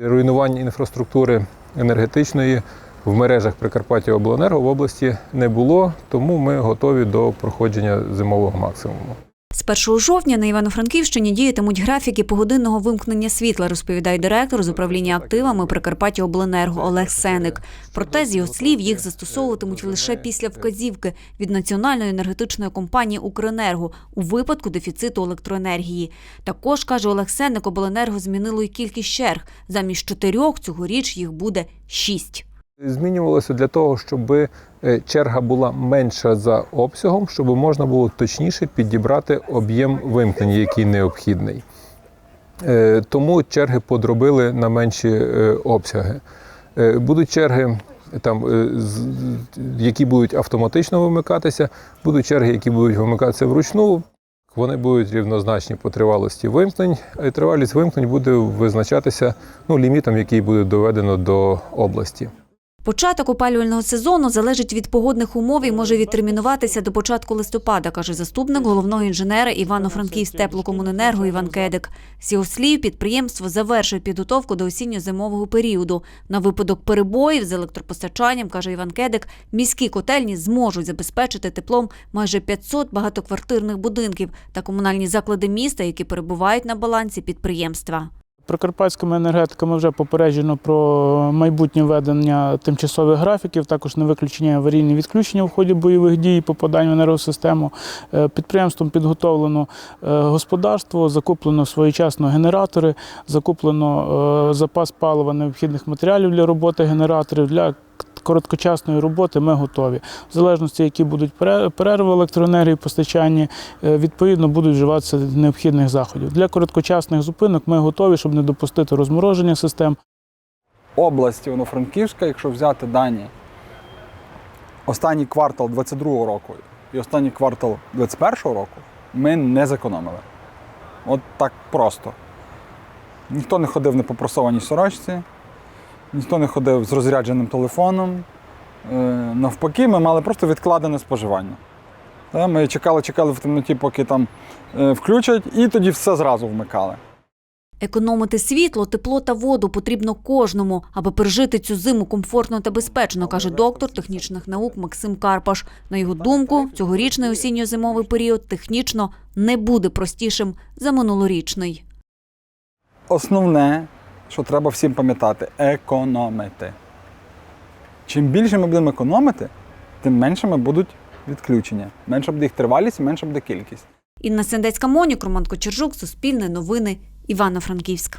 Руйнувань інфраструктури енергетичної в мережах Прикарпаття Обленерго в області не було, тому ми готові до проходження зимового максимуму. З 1 жовтня на Івано-Франківщині діятимуть графіки погодинного вимкнення світла, розповідає директор з управління активами Прикарпаття Обленерго Олег Сеник. Проте, з його слів, їх застосовуватимуть лише після вказівки від національної енергетичної компанії Укренерго у випадку дефіциту електроенергії. Також каже Олег Сеник, Обленерго змінило й кількість черг. Замість чотирьох цьогоріч їх буде шість. Змінювалося для того, щоб е, черга була менша за обсягом, щоб можна було точніше підібрати об'єм вимкнення, який необхідний. Е, Тому черги подробили на менші е, обсяги. Будуть черги, там, які будуть автоматично вимикатися, будуть черги, які будуть вимикатися вручну. Вони будуть рівнозначні по тривалості вимкнень. Тривалість вимкнень буде визначатися ну, лімітом, який буде доведено до області. Початок опалювального сезону залежить від погодних умов і може відтермінуватися до початку листопада, каже заступник головного інженера Івано-Франківськ теплокомуненерго Іван Кедик. З його слів, підприємство завершує підготовку до осінньо-зимового періоду. На випадок перебоїв з електропостачанням, каже Іван Кедик, міські котельні зможуть забезпечити теплом майже 500 багатоквартирних будинків та комунальні заклади міста, які перебувають на балансі підприємства. Прикарпатськими енергетиками вже попереджено про майбутнє введення тимчасових графіків, також не виключення аварійні відключення в ході бойових дій, попадання в енергосистему. Е, Підприємством підготовлено е, господарство, закуплено своєчасно генератори, закуплено е, запас палива необхідних матеріалів для роботи генераторів. Для короткочасної роботи ми готові. В залежності, які будуть перерви електроенергії постачанні, е, відповідно будуть вживатися необхідних заходів. Для короткочасних зупинок ми готові, щоб не допустити розмороження систем. область Івано-Франківська, якщо взяти дані, останній квартал 22-го року і останній квартал 21-го року, ми не зекономили. От так просто. Ніхто не ходив в непопрасованій сорочці, ніхто не ходив з розрядженим телефоном. Е, Навпаки, ми мали просто відкладене споживання. Ми чекали, чекали в темноті, поки там е, включать, і тоді все зразу вмикали. Економити світло, тепло та воду потрібно кожному, аби пережити цю зиму комфортно та безпечно, каже доктор технічних наук Максим Карпаш. На його думку, цьогорічний осінньо-зимовий період технічно не буде простішим за минулорічний. Основне, що треба всім пам'ятати економити. Чим більше ми будемо економити, тим меншими будуть відключення. Менша буде їх тривалість і менша буде кількість. Інна Сендецька Монік, Роман Кочержук, Суспільне новини, Івано-Франківськ.